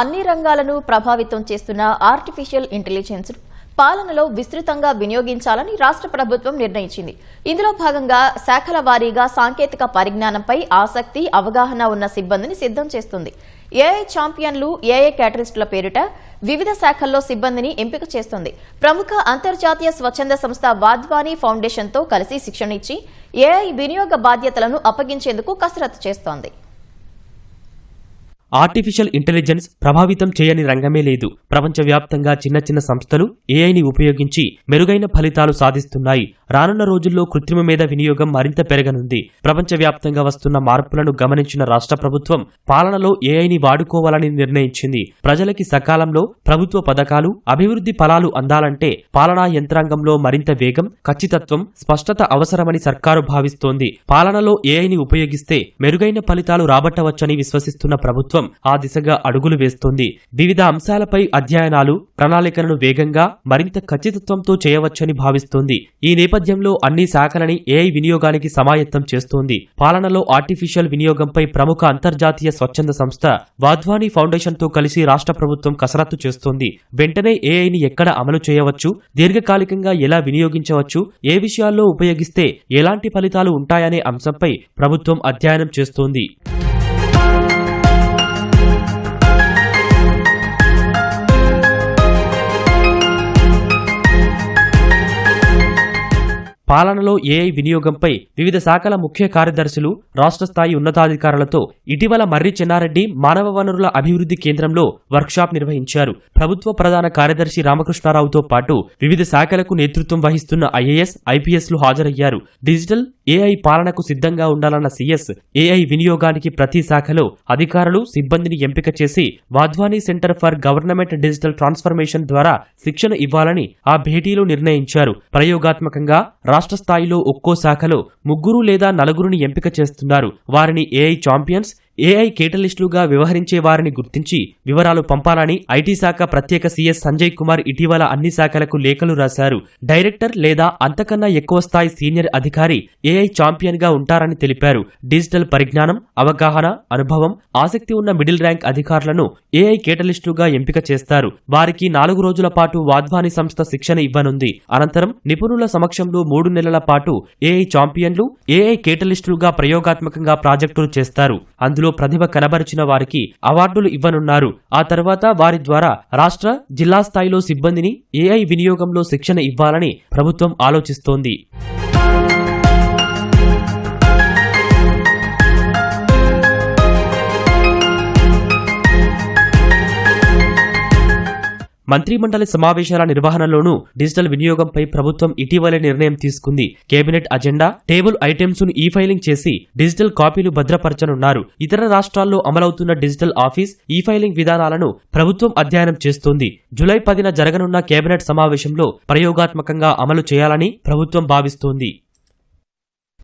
అన్ని రంగాలను ప్రభావితం చేస్తున్న ఆర్టిఫిషియల్ ఇంటెలిజెన్స్ పాలనలో విస్తృతంగా వినియోగించాలని రాష్ట్ర ప్రభుత్వం నిర్ణయించింది. ఇందులో భాగంగా శాఖల వారీగా సాంకేతిక పరిజ్ఞానంపై ఆసక్తి అవగాహన ఉన్న సిబ్బందిని సిద్ధం చేస్తుంది. ఏఐ ఛాంపియన్లు ఏఐ కేటరిస్టుల పేరిట వివిధ శాఖల్లో సిబ్బందిని ఎంపిక చేస్తుంది. ప్రముఖ అంతర్జాతీయ స్వచ్ఛంద సంస్థ వాద్వానీ ఫౌండేషన్తో కలిసి శిక్షణ ఇచ్చి ఏఐ వినియోగ బాధ్యతలను అప్పగించేందుకు కసరత్తు చేస్తోంది. ఆర్టిఫిషియల్ ఇంటెలిజెన్స్ ప్రభావితం చేయని రంగమే లేదు. ప్రపంచవ్యాప్తంగా చిన్న చిన్న సంస్థలు ఏఐని ఉపయోగించి మెరుగైన ఫలితాలు సాధిస్తున్నాయి. రానున్న రోజుల్లో కృత్రిమ మీద వినియోగం మరింత పెరగనుంది. ప్రపంచవ్యాప్తంగా వస్తున్న మార్పులను గమనించిన రాష్ట్ర ప్రభుత్వం పాలనలో ఏఐని వాడుకోవాలని నిర్ణయించింది. ప్రజలకి సకాలంలో ప్రభుత్వ పథకాలు అభివృద్ధి ఫలాలు అందాలంటే పాలనా యంత్రాంగంలో మరింత వేగం ఖచ్చితత్వం స్పష్టత అవసరమని సర్కారు భావిస్తోంది. పాలనలో ఏఐని ఉపయోగిస్తే మెరుగైన ఫలితాలు రాబట్టవచ్చని విశ్వసిస్తున్న ప్రభుత్వం ఆ దిశగా అడుగులు వేస్తోంది. వివిధ అంశాలపై అధ్యయనాలు ప్రణాళికలను వేగంగా మరింత ఖచ్చితత్వంతో చేయవచ్చని భావిస్తోంది. ఈ నేపథ్యంలో అన్ని శాఖలని ఏఐ వినియోగానికి సమాయత్తం చేస్తోంది. పాలనలో ఆర్టిఫిషియల్ వినియోగంపై ప్రముఖ అంతర్జాతీయ స్వచ్ఛంద సంస్థ వాధ్వానీ ఫౌండేషన్తో కలిసి రాష్ట్ర ప్రభుత్వం కసరత్తు చేస్తోంది. వెంటనే ఏఐని ఎక్కడ అమలు చేయవచ్చు? దీర్ఘకాలికంగా ఎలా వినియోగించవచ్చు? ఏ విషయాల్లో ఉపయోగిస్తే ఎలాంటి ఫలితాలు ఉంటాయనే అంశంపై ప్రభుత్వం అధ్యయనం చేస్తోంది. పాలనలో ఏఐ వినియోగంపై వివిధ శాఖల ముఖ్య కార్యదర్శులు రాష్ట్ర స్థాయి ఉన్నతాధికారులతో ఇటీవల మర్రి చెన్నారెడ్డి మానవ వనరుల అభివృద్ధి కేంద్రంలో వర్క్షాప్ నిర్వహించారు. ప్రభుత్వ ప్రధాన కార్యదర్శి రామకృష్ణారావుతో పాటు వివిధ శాఖలకు నేతృత్వం వహిస్తున్న ఐఏఎస్ ఐపీఎస్లు హాజరయ్యారు. డిజిటల్ ఏఐ పాలనకు సిద్ధంగా ఉండాలన్న సీఎస్ ఏఐ వినియోగానికి ప్రతి శాఖలో అధికారులు సిబ్బందిని ఎంపిక చేసి Wadhwani centre for government digital transformation ద్వారా శిక్షణ ఇవ్వాలని ఆ భేటీలో నిర్ణయించారు. ప్రయోగాత్మకంగా రాష్ట్ర స్థాయిలో ఒక్కో శాఖలో ముగ్గురు లేదా నలుగురిని ఎంపిక చేస్తున్నారు. వారిని ఏఐ ఛాంపియన్స్ ఏఐ కేటలిస్టులుగా వ్యవహరించే వారిని గుర్తించి వివరాలు పంపాలని ఐటీ శాఖ ప్రత్యేక సీఎస్ సంజయ్ కుమార్ ఇటీవల అన్ని శాఖలకు లేఖలు రాశారు. డైరెక్టర్ లేదా అంతకన్నా ఎక్కువ స్థాయి సీనియర్ అధికారి ఏఐ ఛాంపియన్గా ఉంటారని తెలిపారు. డిజిటల్ పరిజ్ఞానం అవగాహన అనుభవం ఆసక్తి ఉన్న మిడిల్ ర్యాంక్ అధికారులను ఏఐ కేటలిస్టులుగా ఎంపిక చేస్తారు. వారికి నాలుగు రోజుల పాటు వాధ్వాని సంస్థ శిక్షణ ఇవ్వనుంది. అనంతరం నిపుణుల సమక్షంలో మూడు నెలల పాటు ఏఐ ఛాంపియన్లు ఏఐ కేటలిస్టులుగా ప్రయోగాత్మకంగా ప్రాజెక్టులు చేస్తారు. అందులో ప్రతిభ కనబరిచిన వారికి అవార్డులు ఇవ్వనున్నారు. ఆ తర్వాత వారి ద్వారా రాష్ట్ర జిల్లా స్థాయిలో సిబ్బందిని ఏఐ వినియోగంలో శిక్షణ ఇవ్వాలని ప్రభుత్వం ఆలోచిస్తోంది. మంత్రిమండలి సమావేశాల నిర్వహణలోనూ డిజిటల్ వినియోగంపై ప్రభుత్వం ఇటీవలే నిర్ణయం తీసుకుంది. కేబినెట్ అజెండా టేబుల్ ఐటమ్స్ను ఈ ఫైలింగ్ చేసి డిజిటల్ కాపీలు భద్రపరచనున్నారు. ఇతర రాష్ట్రాల్లో అమలవుతున్న డిజిటల్ ఆఫీస్ ఈ ఫైలింగ్ విధానాలను ప్రభుత్వం అధ్యయనం చేస్తోంది. జులై పదిన జరగనున్న కేబినెట్ సమావేశంలో ప్రయోగాత్మకంగా అమలు చేయాలని ప్రభుత్వం భావిస్తోంది.